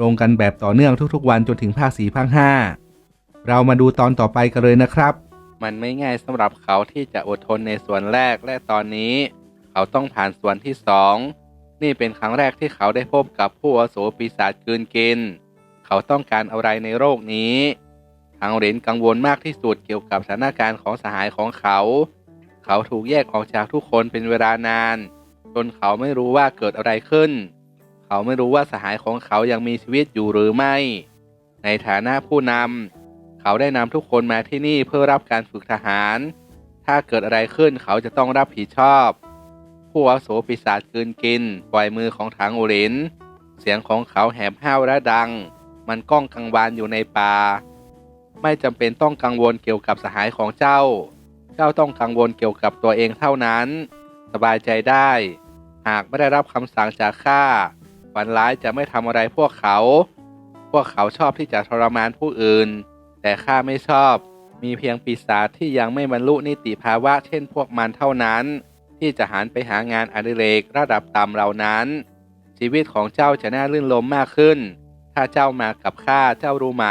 ลงกันแบบต่อเนื่องทุกๆ วันจนถึงภาคสี่ภาคห้าเรามาดูตอนต่อไปกันเลยนะครับ มันไม่ง่ายสำหรับเขาที่จะอดทนในส่วนแรกและตอนนี้ เขาต้องผ่านส่วนที่สองนี่เป็นครั้งแรกที่เขาได้พบกับผู้อาวุโสปีศาจกืนกิน เขาต้องการอะไรในโลกนี้ทางเหรนกังวลมากที่สุดเกี่ยวกับสถานการณ์ของสหายของเขา เขาถูกแยกออกจากทุกคนเป็นเวลานาน จนเขาไม่รู้ว่าเกิดอะไรขึ้น เขาไม่รู้ว่าสหายของเขายังมีชีวิตอยู่หรือไม่ ในฐานะผู้นำเขาได้นำทุกคนมาที่นี่เพื่อรับการฝึกทหาร ถ้าเกิดอะไรขึ้นเขาจะต้องรับผิดชอบ ผู้อาโสปีศาจกืนกิน ปล่อยมือของทางอเรนเสียงของเขาแหบห้าวและดัง มันก้องกังวานอยู่ในป่า ไม่จำเป็นต้องกังวลเกี่ยวกับสหายของเจ้า เจ้าต้องกังวลเกี่ยวกับตัวเองเท่านั้น สบายใจได้ หากไม่ได้รับคำสั่งจากข้า ฝันร้ายจะไม่ทำอะไรพวกเขา พวกเขาชอบที่จะทรมานผู้อื่น แต่ข้าไม่ชอบ มีเพียงปีศาจที่ยังไม่บรรลุนิติภาวะเช่นพวกมันเท่านั้น ที่จะหันไปหางานอดิเรกระดับต่ำเหล่านั้น ชีวิตของเจ้าจะน่ารื่นรมมากขึ้น ถ้าเจ้ามากับข้าเจ้ารู้ไหม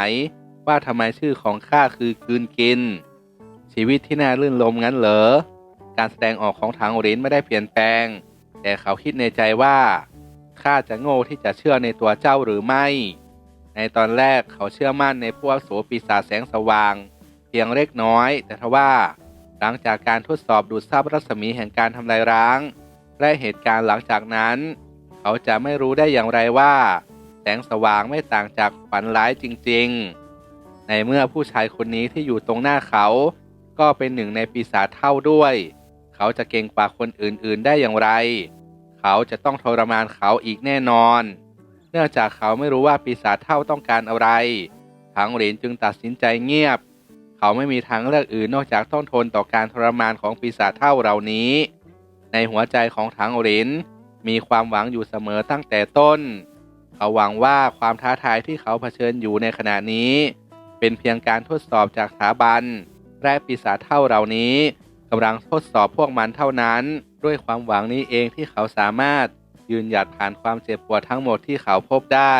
ว่าทำไมชื่อของข้าคือกืนกิน ชีวิตที่น่ารื่นรมงั้นเหรอการแสดงออกของทางโอรินไม่ได้เปลี่ยนแปลง แต่เขาคิดในใจว่า ข้าจะโง่ที่จะเชื่อในตัวเจ้าหรือไม่ ในตอนแรกเขาเชื่อมั่นในพวกโสปีศาจแสงสว่าง เพียงเล็กน้อย แต่ทว่า หลังจากการทดสอบดูดซับรัศมีแห่งการทำลายร้าง และเหตุการณ์หลังจากนั้น เขาจะไม่รู้ได้อย่างไรว่า แสงสว่างไม่ต่างจากฝันร้ายจริง ๆ ในเมื่อผู้ชายคนนี้ที่อยู่ตรงหน้าเขา ก็เป็นหนึ่งในปีศาจเท่าด้วย เขาจะเก่งกว่าคนอื่นๆได้อย่างไร เขาจะต้องทรมานเขาอีกแน่นอน เนื่องจากเขาไม่รู้ว่าปีศาจเท่าต้องการอะไรทางเหรียญจึงตัดสินใจเงียบ เขาไม่มีทางเลือกอื่นนอกจากต้องทนต่อการทรมานของปีศาจเท่าเหล่านี้ ในหัวใจของทางเหรียญมีความหวังอยู่เสมอตั้งแต่ต้น เขาหวังว่าความท้าทายที่เขาเผชิญอยู่ในขณะนี้ เป็นเพียงการทดสอบจากสถาบันและปีศาจเท่าเหล่านี้ กำลังทดสอบพวกมันเท่านั้น ด้วยความหวังนี้เองที่เขาสามารถยืนหยัดผ่านความเจ็บปวดทั้งหมดที่เขาพบได้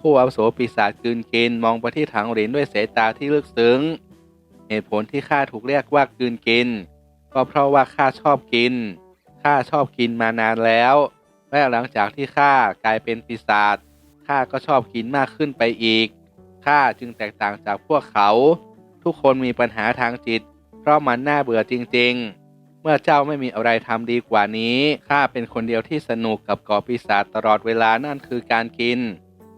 ผู้อาวุโสปีศาจกืนกินมองไปที่ถังเหรียญด้วยสายตาที่ลึกซึ้ง เหตุผลที่ข้าถูกเรียกว่ากืนกิน ก็เพราะว่าข้าชอบกินข้าชอบกินมานานแล้วและหลังจากที่ข้ากลายเป็นปีศาจข้าก็ชอบกินมากขึ้นไปอีกข้าจึงแตกต่างจากพวกเขา ทุกคนมีปัญหาทางจิต เพราะมันน่าเบื่อจริง ๆ เมื่อเจ้าไม่มีอะไรทำดีกว่านี้ ข้าเป็นคนเดียวที่สนุกกับก่อปีศาจตลอดเวลานั่นคือการกิน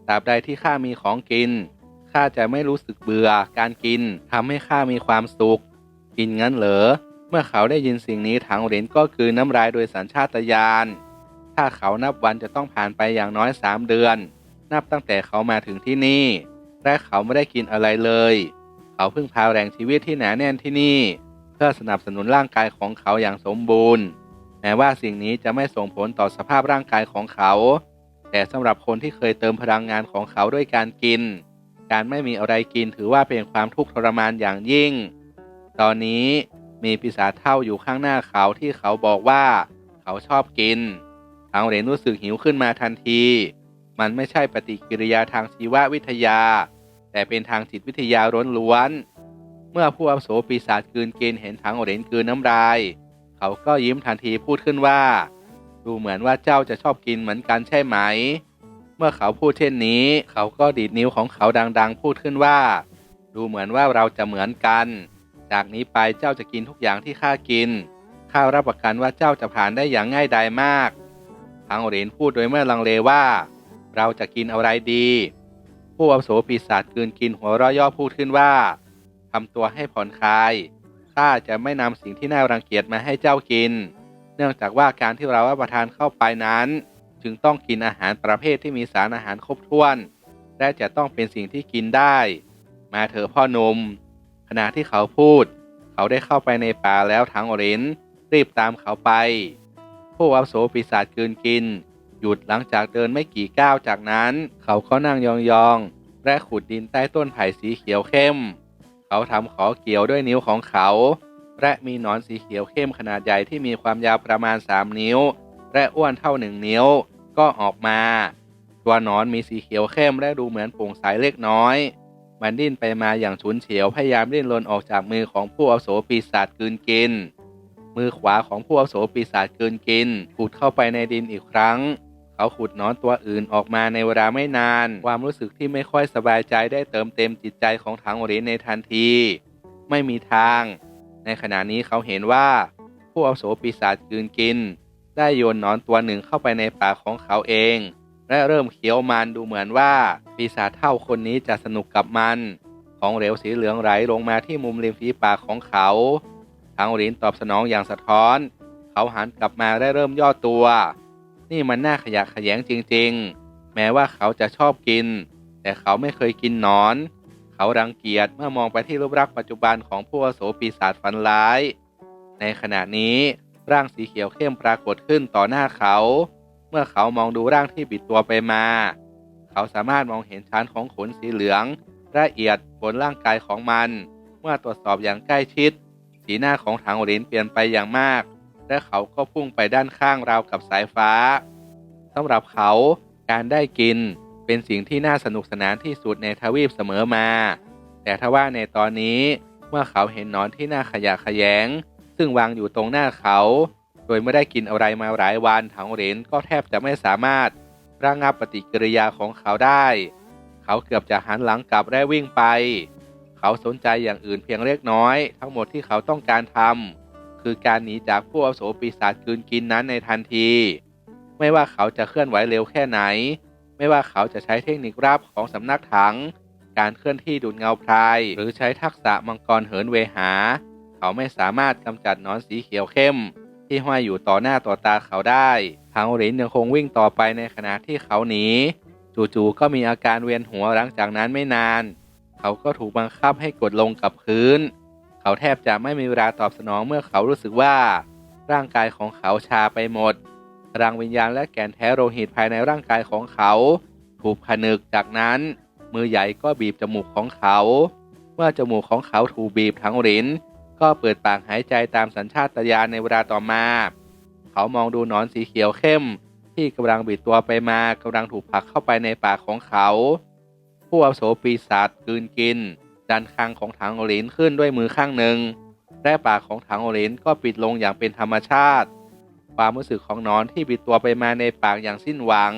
ตราบใดที่ข้ามีของกิน ข้าจะไม่รู้สึกเบื่อการกินทำให้ข้ามีความสุข กินงั้นเหรอ เมื่อเขาได้ยินสิ่งนี้ถังเหรียญก็คือน้ำลายโดยสัญชาตญาณ ถ้าเขานับวันจะต้องผ่านไปอย่างน้อยสามเดือน นับตั้งแต่เขามาถึงที่นี่ และเขาไม่ได้กินอะไรเลย เขาเพิ่งพาแรงชีวิตที่หนาแน่นที่นี่ เพื่อสนับสนุนร่างกายของเขาอย่างสมบูรณ์ แม้ว่าสิ่งนี้จะไม่ส่งผลต่อสภาพร่างกายของเขา แต่สำหรับคนที่เคยเติมพลังงานของเขาด้วยการกิน การไม่มีอะไรกินถือว่าเป็นความทุกข์ทรมานอย่างยิ่ง ตอนนี้มีปีศาจเท่าอยู่ข้างหน้าเขาที่เขาบอกว่าเขาชอบกินทางเหรนรู้สึกหิวขึ้นมาทันที มันไม่ใช่ปฏิกิริยาทางชีววิทยา แต่เป็นทางจิตวิทยาล้วน เมื่อผู้อาโสปีศาจกืนกินเห็นทางเหรนกืนน้ำลาย เขาก็ยิ้มทันทีพูดขึ้นว่า ดูเหมือนว่าเจ้าจะชอบกินเหมือนกันใช่ไหม เมื่อเขาพูดเช่นนี้ เขาก็ดีดนิ้วของเขาดังๆ พูดขึ้นว่า ดูเหมือนว่าเราจะเหมือนกัน จากนี้ไปเจ้าจะกินทุกอย่างที่ข้ากินข้ารับประกันว่าเจ้าจะผ่านได้อย่างง่ายดายมาก ทางเหรนพูดโดยไม่ลังเลว่า เราจะกินอะไรดี ผู้อาโสปีศาจกืนกินหัวเราะย่อพูดขึ้นว่าทำตัวให้ผ่อนคลาย ข้าจะไม่นำสิ่งที่น่ารังเกียจมาให้เจ้ากิน เนื่องจากว่าการที่เรารับประทานเข้าไปนั้น จึงต้องกินอาหารประเภทที่มีสารอาหารครบถ้วน และจะต้องเป็นสิ่งที่กินได้ มาเถอะพ่อหนม ขณะที่เขาพูด เขาได้เข้าไปในป่าแล้วทางอรินรีบตามเขาไป ผู้อาโสปีศาจกืนกิน หยุดหลังจากเดินไม่กี่ก้าวจากนั้น เขาก็นั่งยองๆ และขุดดินใต้ต้นไผ่สีเขียวเข้ม เขาทำขอเกี่ยวด้วยนิ้วของเขา และมีหนอนสีเขียวเข้มขนาดใหญ่ที่มีความยาวประมาณ 3 นิ้ว และอ้วนเท่าหนึ่งนิ้ว ก็ออกมา ตัวหนอนมีสีเขียวเข้มและดูเหมือนโปร่งใสเล็กน้อย มันดิ้นไปมาอย่างฉุนเฉียวพยายามดิ้นรนออกจากมือของผู้อาโสปีศาจกืนกิน มือขวาของผู้อาโสปีศาจกืนกินขุดเข้าไปในดินอีกครั้ง เขาขุดนอนตัวอื่นออกมาในเวลาไม่นาน ความรู้สึกที่ไม่ค่อยสบายใจได้เติมเต็มจิตใจของถังโอรินในทันที ไม่มีทาง ในขณะนี้เขาเห็นว่า ผู้อาโสปีศาจกืนกิน ได้โยนนอนตัวหนึ่งเข้าไปในปากของเขาเอง และเริ่มเคี้ยวมันดูเหมือนว่า ปีศาจเท่าคนนี้จะสนุกกับมัน ของเหลวสีเหลืองไหลลงมาที่มุมริมฝีปากของเขาทางหรินตอบสนองอย่างสะท้อน เขาหันกลับมาและเริ่มย่อตัว นี่มันน่าขยะแขยงจริงๆ แม้ว่าเขาจะชอบกิน แต่เขาไม่เคยกินนอน เขารังเกียจเมื่อมองไปที่รูปลักษณ์ปัจจุบันของผู้อาวุโสปีศาจฝันร้าย ในขณะนี้ร่างสีเขียวเข้มปรากฏขึ้นต่อหน้าเขา เมื่อเขามองดูร่างที่บิดตัวไปมา เขาสามารถมองเห็นชั้นของขนสีเหลืองละเอียดบนร่างกายของมัน เมื่อตรวจสอบอย่างใกล้ชิด สีหน้าของถังหลินเปลี่ยนไปอย่างมาก และเขาก็พุ่งไปด้านข้างราวกับสายฟ้าสำหรับเขาการได้กินเป็นสิ่งที่น่าสนุกสนานที่สุดในทวีปเสมอมา แต่ทว่าในตอนนี้เมื่อเขาเห็นหนอนที่น่าขยะขยง ซึ่งวางอยู่ตรงหน้าเขา โดยไม่ได้กินอะไรมาหลายวันถังเหรนก็แทบจะไม่สามารถระงับปฏิกิริยาของเขาได้ เขาเกือบจะหันหลังกลับและวิ่งไป เขาสนใจอย่างอื่นเพียงเล็กน้อย ทั้งหมดที่เขาต้องการทำ คือการหนีจากผู้อาโสปีศาจกืนกินนั้นในทันที ไม่ว่าเขาจะเคลื่อนไหวเร็วแค่ไหน ไม่ว่าเขาจะใช้เทคนิครับของสำนักถัง การเคลื่อนที่ดูดเงาพราย หรือใช้ทักษะมังกรเหินเวหา เขาไม่สามารถกำจัดนอนสีเขียวเข้ม ที่ห้อยอยู่ต่อหน้าต่อตาเขาได้ทางหลินยังคงวิ่งต่อไปในขณะที่เขาหนีจู่ๆก็มีอาการเวียนหัวหลังจากนั้นไม่นาน เขาก็ถูกบังคับให้กดลงกับพื้น เขาแทบจะไม่มีเวลาตอบสนองเมื่อเขารู้สึกว่า ร่างกายของเขาชาไปหมดพลังวิญญาณและแกนแท้โลหิตภายในร่างกายของเขา ถูกผนึกจากนั้น มือใหญ่ก็บีบจมูกของเขา เมื่อจมูกของเขาถูกบีบทั้งลิ้น ก็เปิดปากหายใจตามสัญชาตญาณในเวลาต่อมา เขามองดูหนอนสีเขียวเข้ม ที่กำลังบิดตัวไปมากำลังถูกผลักเข้าไปในปากของเขา ผู้อาโสปีศาจกืนกิน ดันคางของถังโอลินขึ้นด้วยมือข้างหนึ่งและปากของถังโอลินก็ปิดลงอย่างเป็นธรรมชาติ ความรู้สึกของนอนที่บิดตัวไปมาในปากอย่างสิ้นหวัง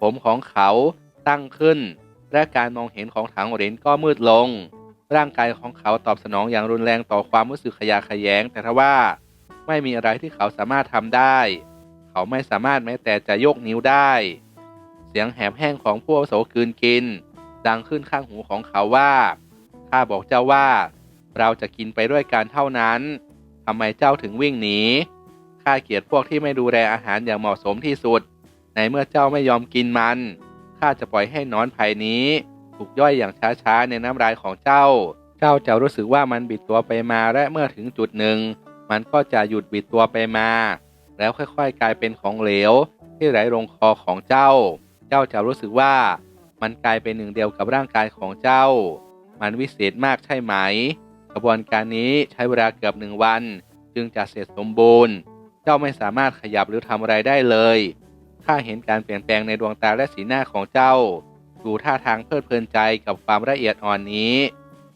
ผมของเขาตั้งขึ้น และการมองเห็นของถังโอลินก็มืดลง ร่างกายของเขาตอบสนองอย่างรุนแรงต่อความรู้สึกขยะแขยง แต่ทว่าไม่มีอะไรที่เขาสามารถทำได้ เขาไม่สามารถแม้แต่จะยกนิ้วได้ เสียงแหบแห้งของผู้อาโสกืนกิน ดังขึ้นข้างหูของเขาว่า ข้าบอกเจ้าว่า เราจะกินไปด้วยกันเท่านั้นทำไมเจ้าถึงวิ่งหนีข้าเกลียดพวกที่ไม่ดูแลอาหารอย่างเหมาะสมที่สุด ในเมื่อเจ้าไม่ยอมกินมันข้าจะปล่อยให้นอนไผ่นี้ ถูกย่อยอย่างช้าๆในน้ำลายของเจ้า เจ้าจะรู้สึกว่ามันบิดตัวไปมาและเมื่อถึงจุดหนึ่ง มันก็จะหยุดบิดตัวไปมา แล้วค่อยๆ กลายเป็นของเหลว ที่ไหลลงคอของเจ้า เจ้าจะรู้สึกว่า มันกลายเป็นหนึ่งเดียวกับร่างกายของเจ้า มันวิเศษมากใช่ไหม กระบวนการนี้ใช้เวลาเกือบหนึ่งวัน จึงจะเสร็จสมบูรณ์ เจ้าไม่สามารถขยับหรือทำอะไรได้เลยข้าเห็นการเปลี่ยนแปลงในดวงตาและสีหน้าของเจ้า ดูท่าทางเพลิดเพลินใจกับความละเอียดอ่อนนี้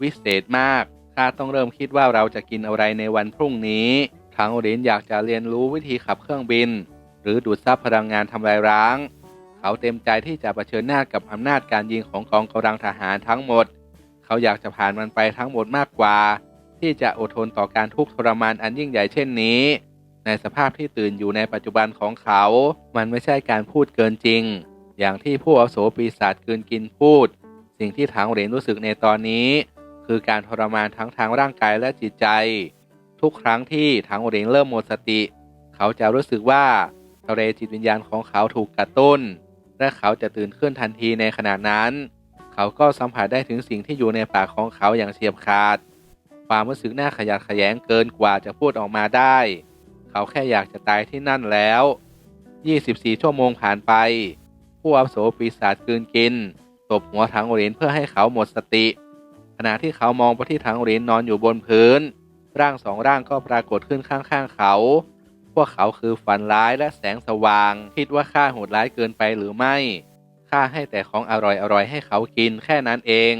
วิเศษมากข้าต้องเริ่มคิดว่าเราจะกินอะไรในวันพรุ่งนี้ทางโอรินอยากจะเรียนรู้วิธีขับเครื่องบิน หรือดูดซับพลังงานทำลายร้าง เขาเต็มใจที่จะะเผชิญหน้ากับอำนาจการยิงของกองกำลังทหารทั้งหมด เขาอยากจะผ่านมันไปทั้งหมดมากกว่า ที่จะอดทนต่อการทุกข์ทรมานอันยิ่งใหญ่เช่นนี้ ในสภาพที่ตื่นอยู่ในปัจจุบันของเขา มันไม่ใช่การพูดเกินจริง อย่างที่ผู้อาวุโสปีศาจกินกินพูด สิ่งที่ถังเหรนรู้สึกในตอนนี้ คือการทรมานทั้งทางร่างกายและจิตใจ ทุกครั้งที่ถังเหรนเริ่มหมดสติ เขาจะรู้สึกว่าทะเลจิตวิญญาณของเขาถูกกระตุ้น และเขาจะตื่นขึ้นทันทีในขณะนั้น เขาก็สัมผัสได้ถึงสิ่งที่อยู่ในปากของเขาอย่างเฉียบขาด ความรู้สึกน่าขยะแขยงเกินกว่าจะพูดออกมาได้ เขาแค่อยากจะตายที่นั่นแล้ว 24 ชั่วโมงผ่านไปผู้อาวุโสปีศาจกืนกินตบหัวถังเหรียญเพื่อให้เขาหมดสติ ขณะที่เขามองไปที่ถังเหรียญนอนอยู่บนพื้น ร่างสองร่างก็ปรากฏขึ้นข้างๆเขา พวกเขาคือฝันร้ายและแสงสว่าง คิดว่าข้าโหดร้ายเกินไปหรือไม่ ข้าให้แต่ของอร่อยๆให้เขากินแค่นั้นเอง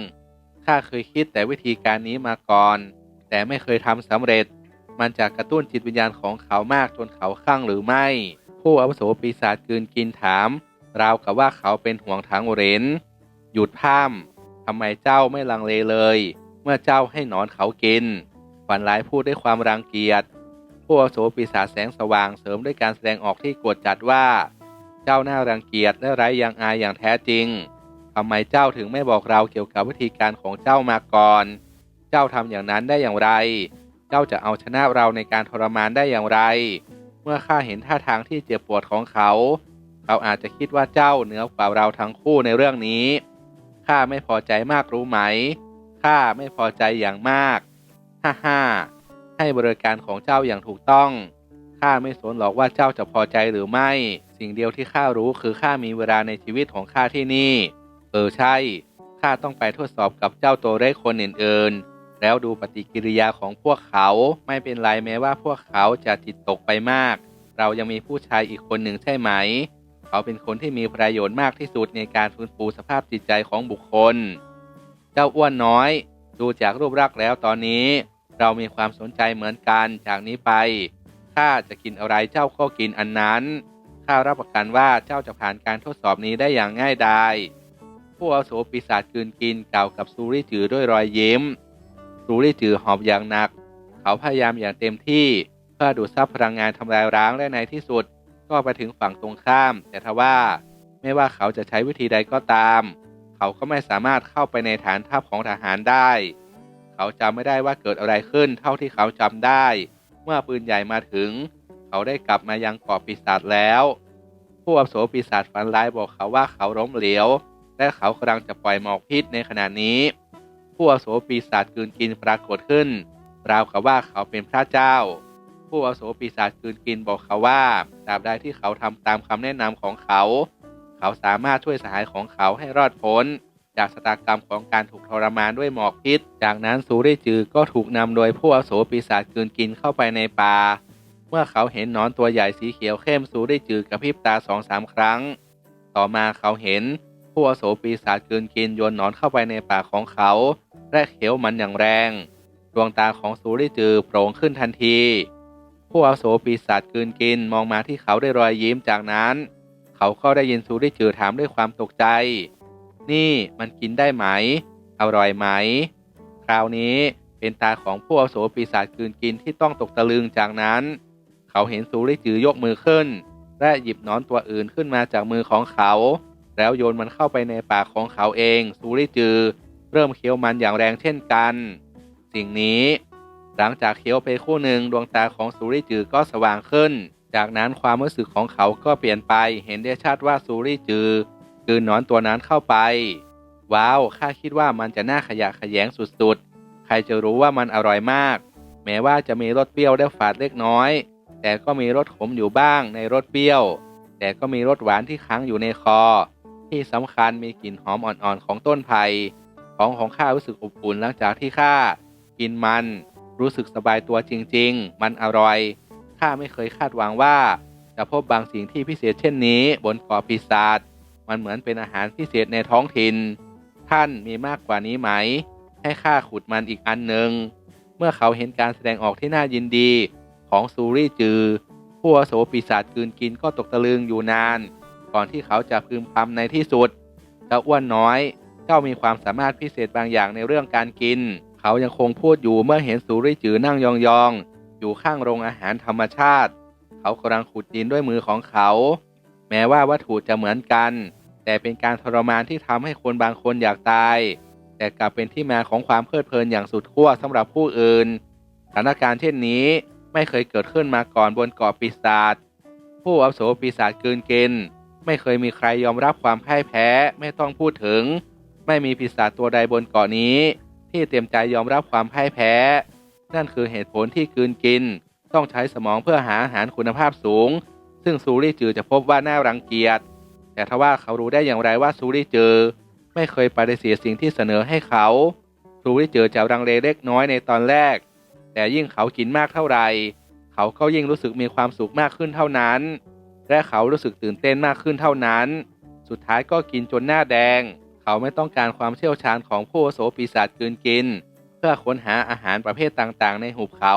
ข้าเคยคิดแต่วิธีการนี้มาก่อน แต่ไม่เคยทำสำเร็จ มันจะกระตุ้นจิตวิญญาณของเขามากจนเขาคลั่งหรือไม่ ผู้อาวุโสปีศาจกืนกินถาม ราวกับว่าเขาเป็นห่วงถังเหรียญหยุดพามทำไมเจ้าไม่ลังเลเลย เมื่อเจ้าให้หนอนเขากินฝันร้ายพูดด้วยความรังเกียจผู้อาวุโสปีศาจแสงสว่างเสริมด้วยการแสดงออกที่กดจัดว่า เจ้าน่ารังเกียจและไร้ยางอายอย่างแท้จริงทำไมเจ้าถึงไม่บอกเราเกี่ยวกับวิธีการของเจ้ามาก่อน เจ้าทำอย่างนั้นได้อย่างไร เจ้าจะเอาชนะเราในการทรมานได้อย่างไร เมื่อข้าเห็นท่าทางที่เจ็บปวดของเขา เขาอาจจะคิดว่าเจ้าเหนือกว่าเราทั้งคู่ในเรื่องนี้ ข้าไม่พอใจมากรู้ไหม ข้าไม่พอใจอย่างมาก ฮ่าฮ่าให้บริการของเจ้าอย่างถูกต้อง ข้าไม่สนหรอกว่าเจ้าจะพอใจหรือไม่ สิ่งเดียวที่ข้ารู้คือข้ามีเวลาในชีวิตของข้าที่นี่ เออใช่ ข้าต้องไปทดสอบกับเจ้าตัวเล็กคนอื่นๆ แล้วดูปฏิกิริยาของพวกเขาไม่เป็นไรแม้ว่าพวกเขาจะจิตตกไปมาก เรายังมีผู้ชายอีกคนหนึ่งใช่ไหม เขาเป็นคนที่มีประโยชน์มากที่สุดในการฟื้นฟูสภาพจิตใจของบุคคล เจ้าอ้วนน้อย ดูจากรูปร่างแล้วตอนนี้ เรามีความสนใจเหมือนกันจากนี้ไปข้าจะกินอะไรเจ้าก็กินอันนั้น ข้ารับประกันว่าเจ้าจะผ่านการทดสอบนี้ได้อย่างง่ายดายผู้อาโสปีศาจกืนกินกล่าวกับซูริจือด้วยรอยยิ้มซูริจือหอบอย่างหนัก เขาพยายามอย่างเต็มที่เพื่อดูดซับพลังงานทำลายร้างและในที่สุด ก็ไปถึงฝั่งตรงข้าม แต่ทว่าไม่ว่าเขาจะใช้วิธีใดก็ตาม เขาก็ไม่สามารถเข้าไปในฐานทัพของทหารได้ เขาจำไม่ได้ว่าเกิดอะไรขึ้นเท่าที่เขาจำได้ เมื่อปืนใหญ่มาถึง เขาได้กลับมายังเกาะปีศาจแล้ว ผู้อาโสปีศาจฝันร้ายบอกเขาว่าเขาล้มเหลว และเขากำลังจะปล่อยหมอกพิษในขณะนี้ ผู้อาโสปีศาจกืนกินปรากฏขึ้นราวกับว่าเขาเป็นพระเจ้า ผู้อาโสปีศาจกืนกินบอกเขาว่าตราบใดที่เขาทำตามคำแนะนำของเขา เขาสามารถช่วยสหายของเขาให้รอดพ้น จากสตากรรมของการถูกทรมานด้วยหมอกพิษ จากนั้นซูริจือก็ถูกนำโดยผู้อาโสปีศาจกืนกินเข้าไปในป่า เมื่อเขาเห็นหนอนตัวใหญ่สีเขียวเข้มซูริจือกระพริบตาสองสามครั้ง ต่อมาเขาเห็นผู้อาวุโสปีศาจกืนกินโยนหนอนเข้าไปในปากของเขา และเขียวมันอย่างแรง ดวงตาของซูริจือโปร่งขึ้นทันที ผู้อาวุโสปีศาจกืนกินมองมาที่เขาด้วยรอยยิ้มจากนั้น เขาก็ได้ยินซูริจือถามด้วยความตกใจ นี่มันกินได้ไหมอร่อยไหม คราวนี้เป็นตาของผู้อาวุโสปีศาจกืนกินที่ต้องตกตะลึงจากนั้น เขาเห็นซูริจือยกมือขึ้น และหยิบนอนตัวอื่นขึ้นมาจากมือของเขา แล้วโยนมันเข้าไปในปากของเขาเอง ซูริจือ เริ่มเคี้ยวมันอย่างแรงเช่นกัน สิ่งนี้ หลังจากเคี้ยวไปคู่หนึ่งดวงตาของซูริจือก็สว่างขึ้น จากนั้นความรู้สึกของเขาก็เปลี่ยนไป เห็นได้ชัดว่าซูริจือกืนนอนตัวนั้นเข้าไป ว้าวข้าคิดว่ามันจะน่าขยะขยงสุดๆ ใครจะรู้ว่ามันอร่อยมาก แม้ว่าจะมีรสเปรี้ยวและฝาดเล็กน้อย แต่ก็มีรสขมอยู่บ้างในรสเปรี้ยว แต่ก็มีรสหวานที่ค้างอยู่ในคอ ที่สำคัญมีกลิ่นหอมอ่อนๆของต้นไผ่ของของข้ารู้สึกอบอุ่นหลังจากที่ข้ากินมันรู้สึกสบายตัวจริง ๆ มันอร่อยข้าไม่เคยคาดหวังว่า จะพบบางสิ่งที่พิเศษเช่นนี้ บนเกาะปีศาจมันเหมือนเป็นอาหารพิเศษในท้องถิ่น ท่านมีมากกว่านี้ไหม ให้ข้าขุดมันอีกอันหนึ่งเมื่อเขาเห็นการแสดงออกที่น่ายินดี ของซูริจือ ผู้อโสปีศาจกืนกินก็ตกตะลึงอยู่นาน ก่อนที่เขาจะพึมพำในที่สุด เจ้าอ้วนน้อย เจ้ามีความสามารถพิเศษบางอย่างในเรื่องการกิน เขายังคงพูดอยู่เมื่อเห็นซูริจือนั่งยองๆ อยู่ข้างโรงอาหารธรรมชาติ เขากำลังขุดดินด้วยมือของเขา แม้ว่าวัตถุจะเหมือนกัน แต่เป็นการทรมานที่ทำให้คนบางคนอยากตายแต่กลับเป็นที่มาของความเพลิดเพลินอย่างสุดขั้วสำหรับผู้อื่น สถานการณ์เช่นนี้ ไม่เคยเกิดขึ้นมาก่อนบนเกาะปีศาจผู้อาวุโสปีศาจกลืนกินไม่เคยมีใครยอมรับความพ่ายแพ้ไม่ต้องพูดถึง ไม่มีปีศาจตัวใดบนเกาะนี้ ที่เต็มใจยอมรับความพ่ายแพ้ นั่นคือเหตุผลที่กืนกิน ต้องใช้สมองเพื่อหาอาหารคุณภาพสูง ซึ่งซูรี่จือจะพบว่าน่ารังเกียจแต่ทว่าเขารู้ได้อย่างไรว่าซูรี่จือ ไม่เคยปฏิเสธสิ่งที่เสนอให้เขาซูรี่จือจะรังเลเล็กน้อยในตอนแรก แต่ยิ่งเขากินมากเท่าไหร่เขาก็ยิ่งรู้สึกมีความสุขมากขึ้นเท่านั้น และเขารู้สึกตื่นเต้นมากขึ้นเท่านั้น สุดท้ายก็กินจนหน้าแดง เขาไม่ต้องการความเชี่ยวชาญของผู้อาวุโสปีศาจกืนกิน เพื่อค้นหาอาหารประเภทต่างๆ ในหุบเขา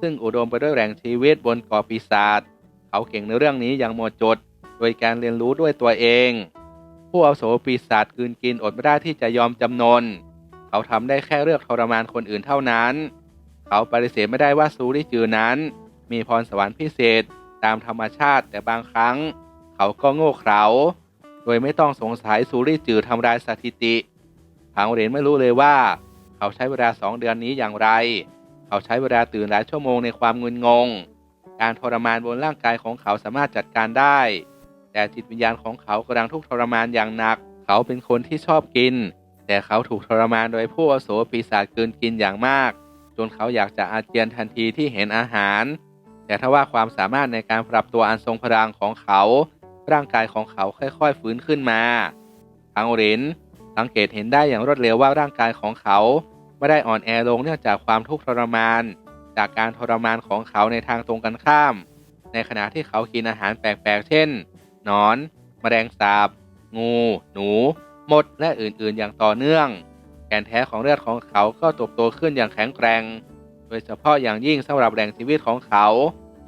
ซึ่งอุดมไปด้วยแหล่งชีวิตบนเกาะปีศาจเขาเก่งในเรื่องนี้อย่างหมดจด โดยการเรียนรู้ด้วยตัวเอง ผู้อาวุโสปีศาจกืนกินอดไม่ได้ที่จะยอมจำนน เขาทำได้แค่เลือกทรมานคนอื่นเท่านั้น เขาปฏิเสธไม่ได้ว่าซูริจือนั้น มีพรสวรรค์พิเศษตามธรรมชาติแต่บางครั้ง เขาก็โง่เขลาโดยไม่ต้องสงสัยซูริจือทำลายสถิติทางเหรียญไม่รู้เลยว่า เขาใช้เวลาสองเดือนนี้อย่างไร เขาใช้เวลาตื่นหลายชั่วโมงในความงุนงง การทรมานบนร่างกายของเขาสามารถจัดการได้ แต่จิตวิญญาณของเขากำลังทุกข์ทรมานอย่างหนัก เขาเป็นคนที่ชอบกิน แต่เขาถูกทรมานโดยผู้อาวุโสปีศาจเกินกินอย่างมาก จนเขาอยากจะอาเจียนทันทีที่เห็นอาหาร แต่ถ้าว่าความสามารถในการปรับตัวอันทรงพลังของเขา ร่างกายของเขาค่อยๆฟื้นขึ้นมาทางรินสังเกตเห็นได้อย่างรวดเร็วว่าร่างกายของเขา ไม่ได้อ่อนแอลงเนื่องจากความทุกข์ทรมาน จากการทรมานของเขาในทางตรงกันข้าม ในขณะที่เขากินอาหารแปลกๆ เช่นหนอน แมลงสาบ งู หนู มด และอื่นๆ อย่างต่อเนื่อง แกนแท้ของเลือดของเขาก็ตบโตขึ้นอย่างแข็งแกร่ง โดยเฉพาะอย่างยิ่งสำหรับแหล่งชีวิตของเขา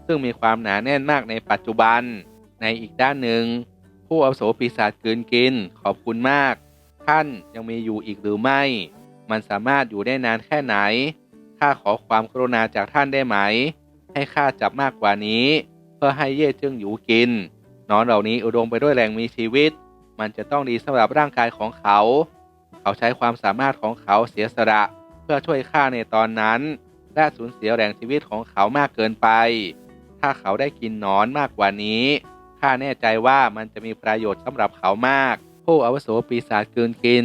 ซึ่งมีความหนาแน่นมากในปัจจุบัน ในอีกด้านหนึ่ง ผู้อาโสปีศาจกืนกิน ขอบคุณมาก ท่านยังมีอยู่อีกหรือไม่ มันสามารถอยู่ได้นานแค่ไหนข้าขอความกรุณาจากท่านได้ไหม ให้ข้าจับมากกว่านี้ เพื่อให้เย่จึงอยู่กินนอนเหล่านี้อุดมไปด้วยแหล่งมีชีวิต มันจะต้องดีสำหรับร่างกายของเขา เขาใช้ความสามารถของเขาเสียสละเพื่อช่วยข้าในตอนนั้น และสูญเสียแรงชีวิตของเขามากเกินไป ถ้าเขาได้กินนอนมากกว่านี้ข้าแน่ใจว่ามันจะมีประโยชน์สำหรับเขามาก ผู้อาวุโสปีศาจกืนกิน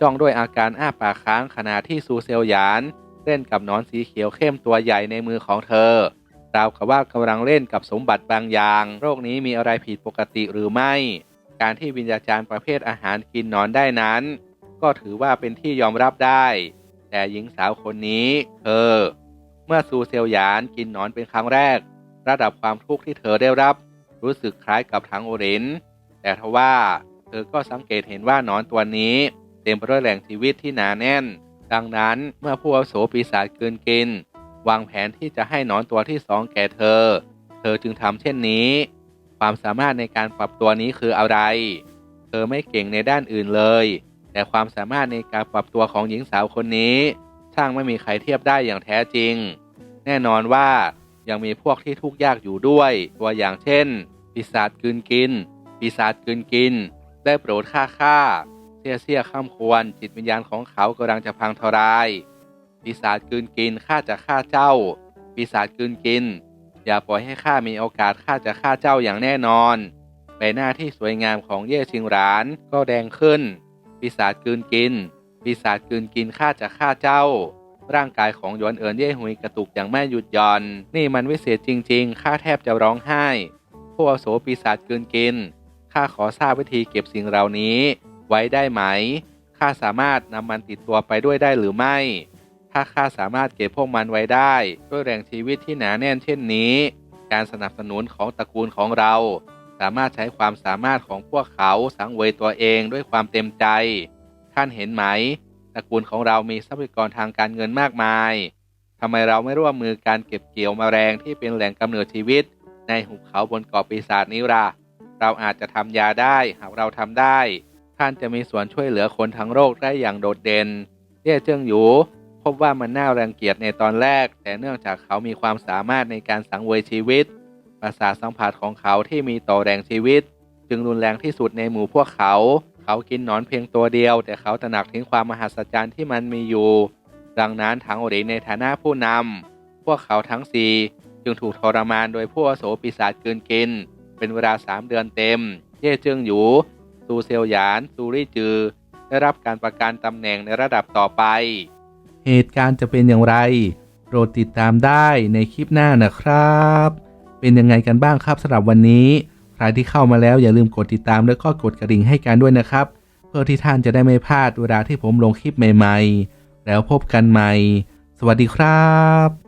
จ้องด้วยอาการอ้าปากค้างขณะที่ซูเซลหยานเล่นกับนอนสีเขียวเข้มตัวใหญ่ในมือของเธอราวกับว่ากำลังเล่นกับสมบัติบางอย่าง โรคนี้มีอะไรผิดปกติหรือไม่ การที่วิญญาจารย์ประเภทอาหารกินนอนได้นั้น ก็ถือว่าเป็นที่ยอมรับได้ แต่หญิงสาวคนนี้เธอเมื่อซูเซลหยานกินหนอนเป็นครั้งแรก ระดับความทุกข์ที่เธอได้รับ รู้สึกคล้ายกับทังโอเรนแต่ทว่าเธอก็สังเกตเห็นว่าหนอนตัวนี้ เต็มไปด้วยแหล่งชีวิตที่หนาแน่น ดังนั้นเมื่อผู้อาวุโสปีศาจเกินกิน วางแผนที่จะให้หนอนตัวที่สองแก่เธอ เธอจึงทำเช่นนี้ ความสามารถในการปรับตัวนี้คืออะไร เธอไม่เก่งในด้านอื่นเลย แต่ความสามารถในการปรับตัวของหญิงสาวคนนี้ ช่างไม่มีใครเทียบได้อย่างแท้จริง แน่นอนว่ายังมีพวกที่ทุกข์ยากอยู่ด้วย ตัวอย่างเช่น ปีศาจกืนกิน ปีศาจกืนกิน ได้โปรดฆ่าข้าเสียเสียข้ามควร จิตวิญญาณของเขากำลังจะพังทลาย ปีศาจกืนกินข้าจะฆ่าเจ้า ปีศาจกืนกิน อย่าปล่อยให้ข้ามีโอกาสข้าจะฆ่าเจ้าอย่างแน่นอนใบหน้าที่สวยงามของเย่ชิงหรานก็แดงขึ้น ปีศาจกืนกิน ปีศาจกืนกินข้าจะฆ่าเจ้า ร่างกายของหยวนเอินเย่หุยกระตุกอย่างไม่หยุดหย่อน นี่มันวิเศษจริงๆ ข้าแทบจะร้องไห้ ผู้อาวุโสปีศาจกืนกิน ข้าขอทราบวิธีเก็บสิ่งเหล่านี้ ไว้ได้ไหม ข้าสามารถนำมันติดตัวไปด้วยได้หรือไม่ ถ้าข้าสามารถเก็บพวกมันไว้ได้ ด้วยแรงชีวิตที่หนาแน่นเช่นนี้ การสนับสนุนของตระกูลของเรา สามารถใช้ความสามารถของพวกเขาสังเวยตัวเองด้วยความเต็มใจ ท่านเห็นไหมตระกูลของเรามีทรัพยากรทางการเงินมากมายทำไมเราไม่ร่วมมือการเก็บเกี่ยวมแมลงที่เป็นแหล่งกำเนิดชีวิต ในหุบเขาบนเกาะปีศาจนี้ล่ะเราอาจจะทำยาได้หากเราทำได้ ท่านจะมีส่วนช่วยเหลือคนทั้งโลกได้อย่างโดดเด่นเย่เจิ้งหยูพบว่ามันน่ารังเกียจในตอนแรก แต่เนื่องจากเขามีความสามารถในการสังเวยชีวิต ประสาทสัมผัสของเขาที่มีต่อแรงชีวิต จึงรุนแรงที่สุดในหมู่พวกเขา เขากินหนอนเพียงตัวเดียว แต่เขาตระหนักถึงความมหัศจรรย์ที่มันมีอยู่ ดังนั้นถังโอริในฐานะผู้นำพวกเขาทั้งสี่จึงถูกทรมานโดยผู้อาวุโสปีศาจเกินกิน เป็นเวลา3เดือนเต็ม เย่เจิงหยูซูเซียวหยานซูรี่จือ ได้รับการประกันตำแหน่งในระดับต่อไป เหตุการณ์จะเป็นอย่างไรโปรดติดตามได้ในคลิปหน้านะครับ เป็นยังไงกันบ้างครับสำหรับวันนี้ใครที่เข้ามาแล้วอย่าลืมกดติดตามและก็กดกระดิ่งให้กันด้วยนะครับ เพื่อที่ท่านจะได้ไม่พลาดเวลาที่ผมลงคลิปใหม่ ๆ แล้วพบกันใหม่ สวัสดีครับ